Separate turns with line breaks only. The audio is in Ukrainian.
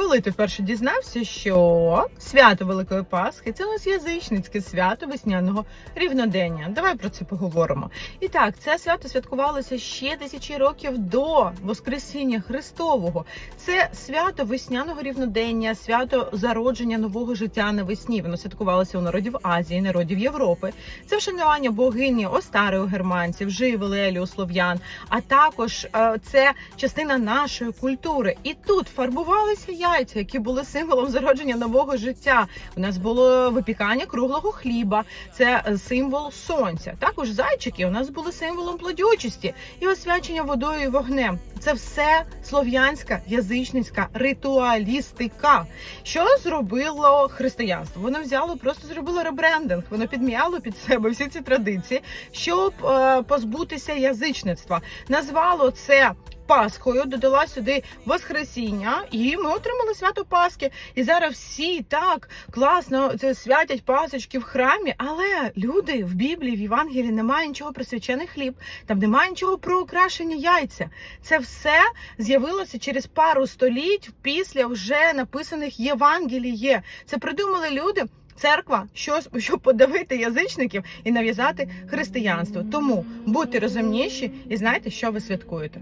Коли ти вперше дізнався, що свято Великої Пасхи це у нас язичницьке свято весняного рівнодення. Давай про це поговоримо. І так, це свято святкувалося ще тисячі років до Воскресіння Христового. Це свято весняного рівнодення, свято зародження нового життя навесні. Воно святкувалося у народів Азії, народів Європи. Це вшанування богині Остари у германців, Живелелі у слов'ян, а також е, це частина нашої культури. І тут фарбувалися яйця, які були символом зародження нового життя. У нас було випікання круглого хліба, це е, символ сонця. Також зайчики у нас були символом плодючості і освячення водою і вогнем. Це все слов'янська язичницька ритуалістика. Що зробило християнство? Воно взяло, просто зробило ребрендинг. Воно підм'яло під себе всі ці традиції, щоб е, позбутися язичництва. Назвало це. Пасхою додала сюди Воскресіння, і ми отримали свято Пасхи. І зараз всі так класно це святять пасочки в храмі. Але люди в Біблії, в Євангелії немає нічого про свячений хліб, там немає нічого про окрашені яйця. Це все з'явилося через пару століть після вже написаних Євангеліє. Це придумали люди. Церква, щось, щоб подавити язичників і нав'язати християнство. Тому будьте розумніші і знайте, що ви святкуєте.